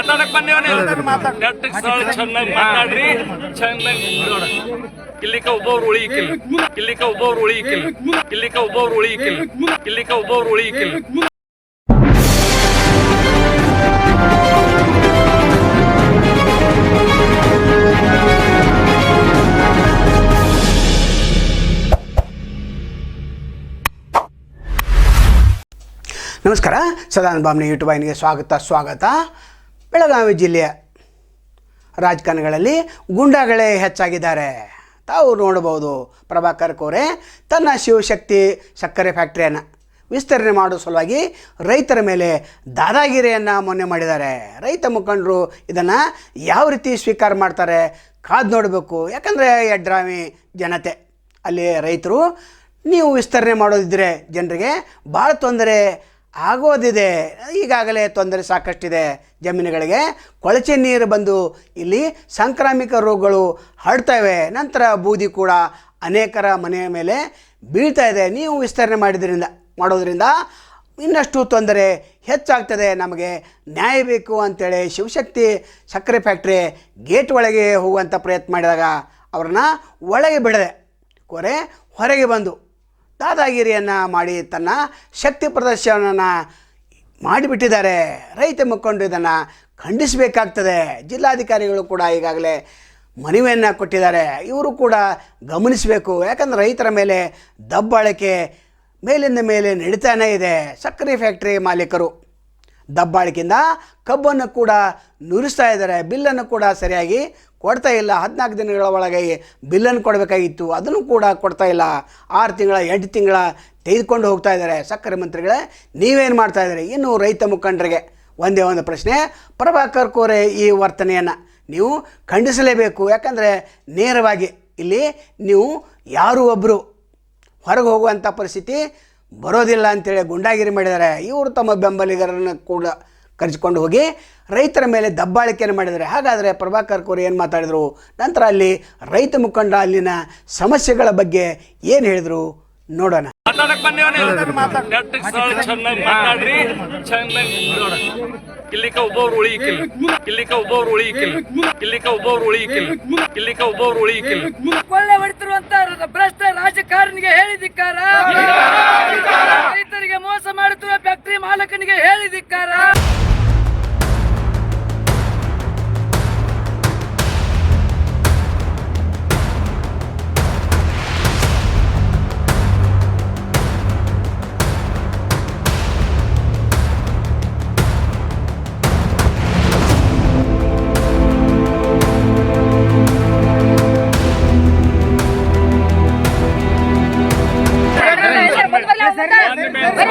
ಮಾತಾಡಕ್ ಸ್ಥಳ ಚೆನ್ನಾಗಿ ಮಾತಾಡ್ರಿ ಚೆನ್ನಾಗಿ ನೋಡ. ಇಲ್ಲಿಕ ಒಬ್ಬವ್ರು ಉಳಿಯಿಕಿಲ್ಲ ಇಲ್ಲಿಕ ಒಬ್ಬವ್ರು ಉಳಿಯಿಕಿಲ್ಲ ಇಲ್ಲಿಕ ಒಬ್ಬವ್ರು ಉಳಿಯಿಕಿಲ್ಲ ಇಲ್ಲಿಕ ಒಬ್ಬವ್ರು ಉಳಿಯಿಕಿಲ್ಲ ನಮಸ್ಕಾರ. ಸದಾನಂದ ಬಾಮ್ನಿ ಯೂಟ್ಯೂಬ್ ವಾಹಿನಿಗೆ ಸ್ವಾಗತ ಸ್ವಾಗತ. ಬೆಳಗಾವಿ ಜಿಲ್ಲೆಯ ರಾಜಕಾರಣಿಗಳಲ್ಲಿ ಗುಂಡಾಗಳೇ ಹೆಚ್ಚಾಗಿದ್ದಾರೆ. ತಾವು ನೋಡಬಹುದು ಪ್ರಭಾಕರ್ ಕೋರೆ ತನ್ನ ಶಿವಶಕ್ತಿ ಸಕ್ಕರೆ ಫ್ಯಾಕ್ಟ್ರಿಯನ್ನು ವಿಸ್ತರಣೆ ಮಾಡೋ ಸಲುವಾಗಿ ರೈತರ ಮೇಲೆ ದಾದಾಗಿರಿಯನ್ನು ಮೊನ್ನೆ ಮಾಡಿದ್ದಾರೆ. ರೈತ ಮುಖಂಡರು ಇದನ್ನು ಯಾವ ರೀತಿ ಸ್ವೀಕಾರ ಮಾಡ್ತಾರೆ ಕಾದು ನೋಡಬೇಕು. ಯಾಕಂದರೆ ಯಡ್ರಾಮಿ ಜನತೆ. ಅಲ್ಲಿ ರೈತರು ನೀವು ವಿಸ್ತರಣೆ ಮಾಡೋದಿದ್ದರೆ ಜನರಿಗೆ ಭಾಳ ತೊಂದರೆ ಆಗೋದಿದೆ. ಈಗಾಗಲೇ ತೊಂದರೆ ಸಾಕಷ್ಟಿದೆ ಜಮೀನುಗಳಿಗೆ. ಕೊಳಚೆ ನೀರು ಬಂದು ಇಲ್ಲಿ ಸಾಂಕ್ರಾಮಿಕ ರೋಗಗಳು ಹರಡ್ತವೆ ನಂತರ ಬೂದಿ ಕೂಡ ಅನೇಕರ ಮನೆಯ ಮೇಲೆ ಬೀಳ್ತಾ ಇದೆ. ನೀವು ವಿಸ್ತರಣೆ ಮಾಡಿದ್ರಿಂದ, ಮಾಡೋದರಿಂದ ಇನ್ನಷ್ಟು ತೊಂದರೆ ಹೆಚ್ಚಾಗ್ತದೆ. ನಮಗೆ ನ್ಯಾಯ ಬೇಕು ಅಂತೇಳಿ ಶಿವಶಕ್ತಿ ಸಕ್ಕರೆ ಫ್ಯಾಕ್ಟ್ರಿ ಗೇಟ್ ಒಳಗೆ ಹೋಗುವಂಥ ಪ್ರಯತ್ನ ಮಾಡಿದಾಗ ಅವ್ರನ್ನ ಒಳಗೆ ಬಿಡದೆ, ಕೊರೆ ಹೊರಗೆ ಬಂದು ದಾದಾಗಿರಿಯನ್ನು ಮಾಡಿ ತನ್ನ ಶಕ್ತಿ ಪ್ರದರ್ಶನವನ್ನು ಮಾಡಿಬಿಟ್ಟಿದ್ದಾರೆ. ರೈತ ಮುಖಂಡರು ಇದನ್ನು ಖಂಡಿಸಬೇಕಾಗ್ತದೆ. ಜಿಲ್ಲಾಧಿಕಾರಿಗಳು ಕೂಡ ಈಗಾಗಲೇ ಮನವಿಯನ್ನು ಕೊಟ್ಟಿದ್ದಾರೆ. ಇವರು ಕೂಡ ಗಮನಿಸಬೇಕು. ಯಾಕಂದರೆ ರೈತರ ಮೇಲೆ ದಬ್ಬಾಳಿಕೆ ಮೇಲಿಂದ ಮೇಲೆ ನಡೀತಾನೇ ಇದೆ. ಸಕ್ಕರೆ ಫ್ಯಾಕ್ಟ್ರಿ ಮಾಲೀಕರು. ದಬ್ಬಾಳಿಕೆಯಿಂದ ಕಬ್ಬನ್ನು ಕೂಡ ನುರಿಸ್ತಾ ಇದ್ದಾರೆ. ಬಿಲ್ಲನ್ನು ಕೂಡ ಸರಿಯಾಗಿ ಕೊಡ್ತಾ ಇಲ್ಲ. ಹದಿನಾಲ್ಕು ದಿನಗಳ ಒಳಗೆ ಬಿಲ್ಲನ್ನು ಕೊಡಬೇಕಾಗಿತ್ತು. ಅದನ್ನು ಕೂಡ ಕೊಡ್ತಾ ಇಲ್ಲ. ಆರು ತಿಂಗಳ, ಎಂಟು ತಿಂಗಳ ತೆಗೆದುಕೊಂಡು ಹೋಗ್ತಾ ಇದ್ದಾರೆ. ಸಕ್ಕರೆ ಮಂತ್ರಿಗಳೇ, ನೀವೇನು ಮಾಡ್ತಾ ಇದ್ದೀರಿ? ಇನ್ನು ರೈತ ಮುಖಂಡರಿಗೆ ಒಂದೇ ಒಂದು ಪ್ರಶ್ನೆ. ಪ್ರಭಾಕರ್ ಕೋರೆ ಈ ವರ್ತನೆಯನ್ನು ನೀವು ಖಂಡಿಸಲೇಬೇಕು. ಯಾಕಂದರೆ ನೇರವಾಗಿ ಇಲ್ಲಿ ನೀವು ಯಾರು ಒಬ್ಬರು ಹೊರಗೆ ಹೋಗುವಂಥ ಪರಿಸ್ಥಿತಿ ಬರೋದಿಲ್ಲ ಅಂತೇಳಿ ಗುಂಡಾಗಿರಿ ಮಾಡಿದ್ದಾರೆ. ಇವರು ತಮ್ಮ ಬೆಂಬಲಿಗರನ್ನು ಕೂಡ ಕರೆಸಿಕೊಂಡು ಹೋಗಿ ರೈತರ ಮೇಲೆ ದಬ್ಬಾಳಿಕೆಯನ್ನು ಮಾಡಿದರೆ ಹಾಗಾದರೆ ಪ್ರಭಾಕರ್ ಕೋರಿ ಏನು ಮಾತಾಡಿದರು? ನಂತರ ಅಲ್ಲಿ ರೈತ ಮುಖಂಡ ಅಲ್ಲಿನ ಸಮಸ್ಯೆಗಳ ಬಗ್ಗೆ ಏನು ಹೇಳಿದರು? ನೋಡೋಣ. ಇಲ್ಲಿಕ ಒಬ್ಬವ್ರು ಉಳಿಯಿಕಿಲ್ಲ ಇಲ್ಲಿಕ ಒಬ್ಬವ್ರು ಉಳಿಯಿಕಿಲ್ಲ ಇಲ್ಲಿಕ ಒಬ್ಬವ್ರು ಉಳಿಯಿಕಿಲ್ಲ ಇಲ್ಲಿಕ ಒಬ್ಬವ್ರು ಉಳಿಯಿಕಿಲ್ಲ ಹೊಡಿತಿರುವಂತ ಭ್ರಷ್ಟ ರಾಜಕಾರಣಿಗೆ ಹೇಳಿದಿಕ್ಕಾರ ರೈತರಿಗೆ ಮೋಸ ಮಾಡುತ್ತಿರುವ ಫ್ಯಾಕ್ಟರಿ ಮಾಲಕನಿಗೆ ಹೇಳಿದಿಕ್ಕಾರ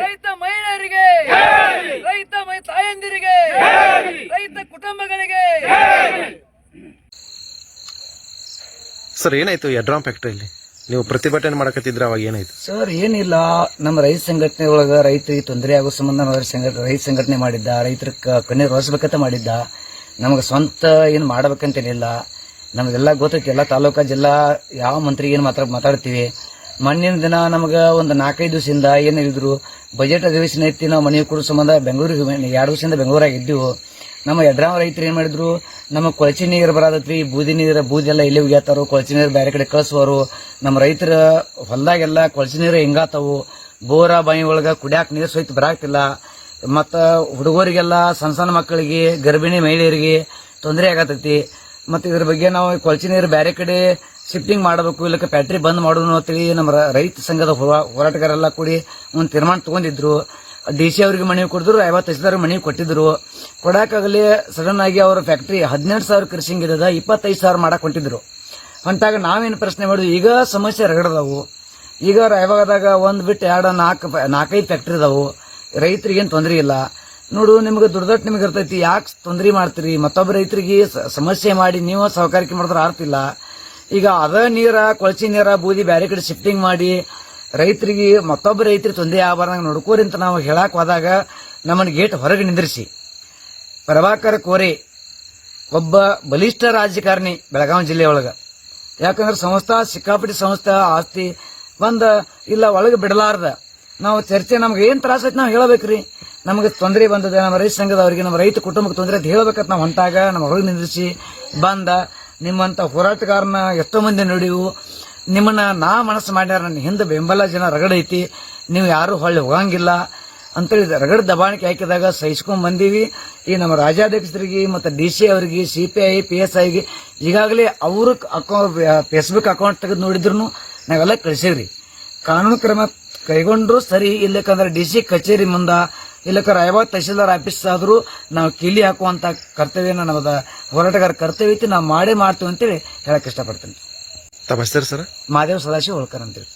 ರೈತ ಮಹಿಳೆಯರಿಗೆ ರೈತ ತಾಯಂದಿರಿಗೆ ರೈತ ಕುಟುಂಬಗಳಿಗೆ ಸರ್ ಏನಾಯ್ತು ಯಡ್ರಾಮ್ ಫ್ಯಾಕ್ಟ್ರಿಯಲ್ಲಿ ನೀವು ಪ್ರತಿಭಟನೆ ಮಾಡಕತ್ತಿದ್ರೆ ಅವಾಗ ಏನಾಯ್ತು ಸರ್ ಏನಿಲ್ಲ ನಮ್ಮ ರೈತ ಸಂಘಟನೆ ಒಳಗ ರೈತರಿಗೆ ತೊಂದರೆ ಆಗೋ ಸಂಬಂಧ ರೈತ ಸಂಘಟನೆ ಮಾಡಿದ್ದ ರೈತರ ಕಣ್ಣೀರು ಒರೆಸ್ಬೇಕಂತ ಮಾಡಿದ್ದ ನಮಗೆ ಸ್ವಂತ ಏನು ಮಾಡ್ಬೇಕಂತೇನಿಲ್ಲ. ನಮಗೆಲ್ಲ ಗೊತ್ತೈತಿ ಎಲ್ಲ ತಾಲೂಕಾ ಜಿಲ್ಲಾ ಯಾವ ಮಂತ್ರಿಗೆ ಏನು ಮಾತ್ರ ಮಾತಾಡ್ತೀವಿ. ಮಣ್ಣಿನ ದಿನ ನಮಗೆ ಒಂದು ನಾಲ್ಕೈದು ದಿವಸದಿಂದ ಏನು ಹೇಳಿದ್ರು ಬಜೆಟ್ ಅಧಿವೇಶನ ಐತಿ ನಾವು ಮನೆ ಕೊಡೋ ಸಂಬಂಧ ಬೆಂಗಳೂರಿಗೆ ಎರಡು ದಿವಸದಿಂದ ಬೆಂಗಳೂರಾಗ ಇದ್ದೆವು. ನಮ್ಮ ಎಡ್ರಾಮ ರೈತರು ಏನು ಮಾಡಿದ್ರು, ನಮ್ಮ ಕೊಳಚೆ ನೀರು ಬರಾದತ್ರಿ ಬೂದಿ ನೀರು, ಬೂದಿ ಎಲ್ಲ ಇಲ್ಲಿ ಒಗ್ಯಾತಾರು ಕೊಳಚೆ ನೀರು ಬೇರೆ ಕಡೆ ಕಳಿಸುವರು ನಮ್ಮ ರೈತರ ಹೊಲದಾಗೆಲ್ಲ ಕೊಳಚೆ ನೀರು ಹಿಂಗಾತವು ಬೋರ ಬಾಯಿ ಒಳಗ ಕುಡಿಯಾಕ ನೀರು ಸಹಿತ ಬರಾಕ್ತಿಲ್ಲ ಮತ್ತ ಹುಡುಗರಿಗೆಲ್ಲ ಸಣ್ಣ ಸಣ್ಣ ಮಕ್ಕಳಿಗೆ, ಗರ್ಭಿಣಿ ಮಹಿಳೆಯರಿಗೆ ತೊಂದರೆ ಆಗತೈತಿ. ಮತ್ತು ಇದ್ರ ಬಗ್ಗೆ ನಾವು ಕೊಳಚೆ ನೀರು ಬೇರೆ ಕಡೆ ಶಿಫ್ಟಿಂಗ್ ಮಾಡಬೇಕು, ಇಲ್ಲಕ್ಕೆ ಫ್ಯಾಕ್ಟ್ರಿ ಬಂದ್ ಮಾಡೋಣ ಅಂತೇಳಿ ನಮ್ಮ ರೈತ ಸಂಘದ ಹೋರಾ- ಹೋರಾಟಗಾರೆಲ್ಲ ಕೂಡಿ ಒಂದು ತೀರ್ಮಾನ ತಗೊಂಡಿದ್ರು. ಡಿ ಸಿ ಅವ್ರಿಗೆ ಮನವಿ ಕೊಡಿದ್ರು, ಐವತ್ತು ಸಾವಿರ ಮನವಿ ಕೊಟ್ಟಿದ್ರು. ಕೊಡಕ್ಕಾಗಲಿ ಸಡನ್ ಆಗಿ ಅವರ ಫ್ಯಾಕ್ಟ್ರಿ ಹದಿನೆಂಟು ಸಾವಿರ ಕೃಷಿಂಗಿದ ಇಪ್ಪತ್ತೈದು ಸಾವಿರ ಮಾಡಕ್ ಹೊಂಟಿದ್ರು. ಹೊಂಟಾಗ ನಾವೇನು ಪ್ರಶ್ನೆ ಮಾಡಿದ್ವಿ, ಈಗ ಸಮಸ್ಯೆ ರಗಡದವು ಈಗ ರಾಯವಾಗದಾಗ ಒಂದ್ ಬಿಟ್ಟು ಎರಡು ನಾಲ್ಕು ನಾಲ್ಕೈದು ಫ್ಯಾಕ್ಟ್ರಿ ಇದಾವು ರೈತರಿಗೆ ಏನ್ ತೊಂದರೆ ಇಲ್ಲ. ನೋಡು, ನಿಮ್ಗೆ ದುಡ್ದಟ್ಟು ನಿಮ್ಗೆ ಇರ್ತೈತಿ, ಯಾಕೆ ತೊಂದರೆ ಮಾಡ್ತೀರಿ? ಮತ್ತೊಬ್ಬ ರೈತರಿಗೆ ಸಮಸ್ಯೆ ಮಾಡಿ ನೀವು ಸಹಕಾರಕ್ಕೆ ಮಾಡಿದ್ರೆ ಆರ್ತಿಲ್ಲ ಈಗ ಅದ ನೀರ, ಕೊಳಚಿ ನೀರ, ಬೂದಿ ಬ್ಯಾರೆ ಕಡೆ ಶಿಫ್ಟಿಂಗ್ ಮಾಡಿ ರೈತರಿಗೆ, ಮತ್ತೊಬ್ಬ ರೈತರಿಗೆ ತೊಂದರೆ ಆಗ್ಬಾರ್ದಂಗೆ ನೋಡ್ಕೋರಿ ಅಂತ ನಾವು ಹೇಳಕ್ ಹೋದಾಗ ನಮ್ಮನ್ನು ಗೇಟ್ ಹೊರಗೆ ನಿಂದ್ರಿಸಿ. ಪ್ರಭಾಕರ್ ಕೋರೆ, ಒಬ್ಬ ಬಲಿಷ್ಠ ರಾಜಕಾರಣಿ ಬೆಳಗಾವಿ ಜಿಲ್ಲೆಯೊಳಗೆ ಯಾಕಂದ್ರೆ ಸಂಸ್ಥಾ, ಸಿಕ್ಕಾಪಟ್ಟಿ ಸಂಸ್ಥಾ ಆಸ್ತಿ ಬಂದ, ಇಲ್ಲ ಒಳಗೆ ಬಿಡಲಾರ್ದ. ನಾವು ಚರ್ಚೆ, ನಮ್ಗೆ ಏನು ತ್ರಾಸ ಐತಿ ನಾವು ಹೇಳಬೇಕ್ರಿ. ನಮಗೆ ತೊಂದರೆ ಬಂದದೆ, ನಮ್ಮ ರೈತ ಸಂಘದವರಿಗೆ, ನಮ್ಮ ರೈತ ಕುಟುಂಬಕ್ಕೆ ತೊಂದರೆ ಅಂತ ಹೇಳ್ಬೇಕಂತ ನಾವು ಹೊಂಟಾಗ, ನಮ್ಮ ಹೊರಗೆ ನಿಂದ್ರಿಸಿ ಬಂದ ನಿಮ್ಮಂತ ಹೋರಾಟಗಾರನ ಎಷ್ಟೋ ಮಂದಿ ನೋಡಿವು ನಿಮ್ಮನ್ನ ನಾ ಮನಸ್ಸು ಮಾಡ್ಯಾರ, ನನ್ನ ಹಿಂದೆ ಬೆಂಬಲ ಜನ ರಗಡೈತಿ ನೀವು ಯಾರು ಹೊಳ್ಳಿ ಹೋಗಂಗಿಲ್ಲ. ಅಂತೇಳಿ ರಗಡ ದಬಾಣಿಕೆ ಹಾಕಿದಾಗ ಸಹಿಸ್ಕೊಂಡ್ ಬಂದೀವಿ. ಈ ನಮ್ಮ ರಾಜ್ಯಾಧ್ಯಕ್ಷರಿಗೆ, ಮತ್ತು ಡಿ ಸಿ ಅವರಿಗೆ, C P I, P S ಐಗೆ ಈಗಾಗಲೇ ಅವ್ರ ಅಕೌ ಫೇಸ್ಬುಕ್ ಅಕೌಂಟ್ ತೆಗೆದು ನೋಡಿದ್ರು ನಾವೆಲ್ಲ ಕಳಿಸೀವ್ರಿ. ಕಾನೂನು ಕ್ರಮ ಕೈಗೊಂಡ್ರು ಸರಿ ಇಲ್ಲಕಂದ್ರೆ ಡಿ ಸಿ ಕಚೇರಿ ಮುಂದ ಇಲ್ಲಕ ರಾಯಬಾಗ್ ತಹಶೀಲ್ದಾರ್ ಆಫೀಸ್ ಆದರೂ ನಾವು ಕೀಲಿ ಹಾಕುವಂತ ಕರ್ತವ್ಯ ನಮ್ಮದ ಹೋರಾಟಗಾರ ಕರ್ತವ್ಯ ಐತಿ ನಾವು ಮಾಡೇ ಮಾಡ್ತೀವಿ ಅಂತೇಳಿ ಹೇಳಕ್ ಇಷ್ಟಪಡ್ತೀನಿ. ತಮ್ಮ ಹೆಸರು ಸರ್? ಮಾದೇವ್ ಸದಾಶಿವ ಹೋಳ್ಕರ್ ಅಂತೇಳಿ.